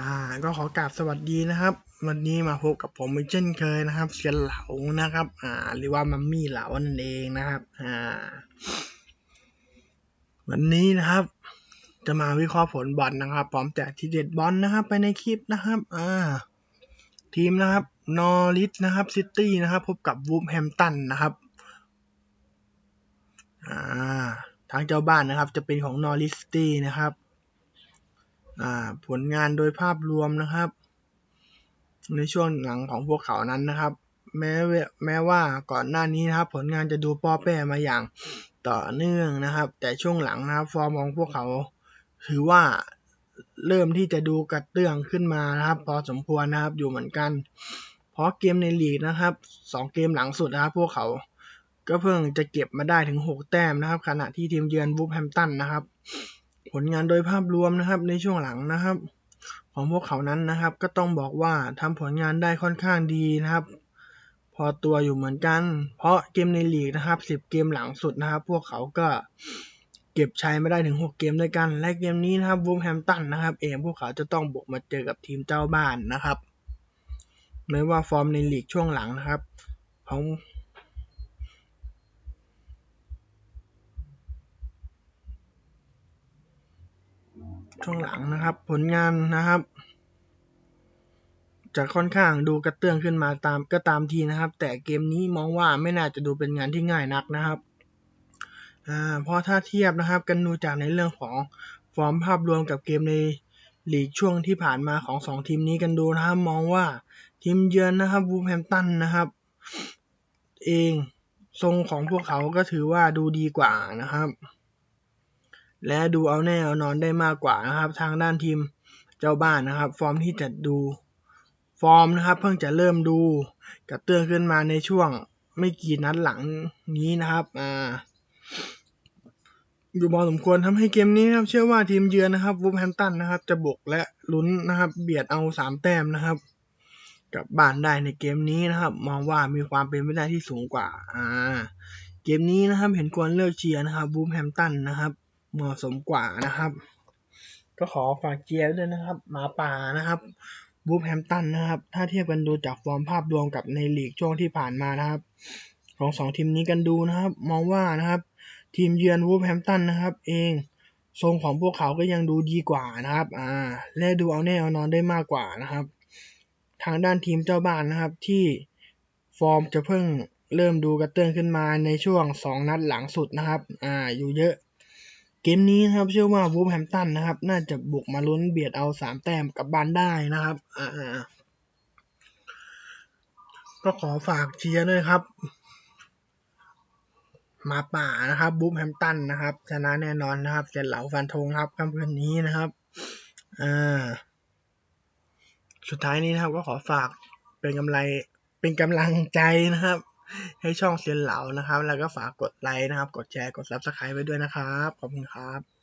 อ่าก็ขอกราบสวัสดีนะครับ วันนี้มาพบกับผมอีกเช่นเคยนะครับเซียนเหลานะครับอ่าหรือว่ามัมมี่เหลานั่นเองนะครับอ่าวันนี้นะครับ จะมาวิเคราะห์ผลบอลนะครับพร้อมแจกทีเด็ดบอลนะครับ ไปในคลิปนะครับอ่าทีมนะครับนอริสนะครับซิตี้นะครับ พบกับวูฟแฮมตันนะครับอ่าทางเจ้าบ้านนะครับ จะเป็นของนอริสตี้นะครับ ผลงานโดยภาพรวมนะครับ ในช่วงหลังของพวกเขานั้นนะครับ แม้แม้ว่าก่อนหน้านี้นะครับ ผลงานจะดูป้อแป้มาอย่างต่อเนื่องนะครับ แต่ช่วงหลังนะครับ ฟอร์มของพวกเขา ถือว่าเริ่มที่จะดูกระเตื้องขึ้นมานะครับ พอสมควรนะครับอยู่เหมือนกัน เพราะเกมในลีกนะครับสองเกมหลังสุดนะครับ พวกเขาก็เพิ่งจะเก็บมาได้ถึง 6 แต้มนะครับ ขณะที่ทีมเยือนบูฟแฮมตันนะครับ ผลงานโดยภาพรวมนะครับในช่วงหลังนะครับ ของพวกเขานั้นนะครับ ก็ต้องบอกว่าทำผลงานได้ค่อนข้างดีนะครับ พอตัวอยู่เหมือนกัน เพราะเกมในลีกนะครับ 10 เกมหลังสุดนะครับ พวกเขาก็เก็บชัยมาได้ถึง 6 เกมด้วยกัน และเกมนี้นะครับวูฟแฮมตันนะครับเองพวกเขาจะต้องบุกมาเจอกับทีมเจ้าบ้านนะครับไม่ว่าฟอร์มในลีกช่วงหลังนะครับ ของ ช่วงหลังนะครับ ผลงานนะครับ จะค่อนข้างดูกระเตื้องขึ้นมาตามก็ตามทีนะครับ แต่เกมนี้มองว่าไม่น่าจะดูเป็นงานที่ง่ายนักนะครับเพราะถ้าเทียบนะครับกันดูจากในเรื่องของฟอร์มภาพรวมกับเกมในลีกช่วงที่ผ่านมาของสองทีมนี้กันดูนะครับ มองว่าทีมเยือนนะครับวูแฮมตันนะครับ เองทรงของพวกเขาก็ถือว่าดูดีกว่านะครับ และดูเอาแน่เอานอนได้มากกว่านะครับ ทางด้านทีมเจ้าบ้านนะครับ ฟอร์มที่จะดูฟอร์มนะครับ เพิ่งจะเริ่มดูกระเตื้องขึ้นมาในช่วงไม่กี่นัดหลังนี้นะครับอ่าอยู่พอสมควรทำให้เกมนี้นะครับ เชื่อว่าทีมเยือนนะครับวูฟแฮมตันนะครับ จะบุกและลุ้นนะครับ เบียดเอาสามแต้มนะครับกลับบ้านได้ในเกมนี้นะครับ มองว่ามีความเป็นไปได้ที่สูงกว่า อ่า เกมนี้นะครับ เห็นควรเลือกเชียร์นะครับวูฟแฮมตันนะครับ เหมาะสมกว่านะครับ ก็ขอฝากเชียร์ด้วยนะครับหมาป่านะครับบูฟแฮมตันนะครับ ถ้าเทียบกันดูจากฟอร์มภาพรวมกับในลีกช่วงที่ผ่านมานะครับ ของสองทีมนี้กันดูนะครับ มองว่านะครับ ทีมเยือนวูฟแฮมตันนะครับ เองทรงของพวกเขาก็ยังดูดีกว่านะครับ อ่า และดูเอาแน่เอานอนได้มากกว่านะครับ ทางด้านทีมเจ้าบ้านนะครับ ที่ฟอร์มจะเพิ่งเริ่มดูกระเตื้องขึ้นมาในช่วงสองนัดหลังสุดนะครับ อ่า อยู่เยอะ เกมนี้นะครับเชื่อว่าวูฟแฮมตันนะครับ น่าจะบุกมาลุ้นเบียดเอาสามแต้มกลับบ้านได้นะครับ อ่าก็ขอฝากเชียร์ด้วยครับ มาป่านะครับบูฟแฮมตันนะครับชนะแน่นอนนะครับเจ็ดเหลาฟันธงครับค่ำคืนนี้นะครับอ่าสุดท้ายนี้นะครับก็ขอฝากเป็นกำไรเป็นกำลังใจนะครับ ให้ช่องเซียนเหลานะครับ แล้วก็ฝากกดไลค์นะครับ กดแชร์ กดซับสไครต์ไว้ด้วยนะครับ ขอบคุณครับ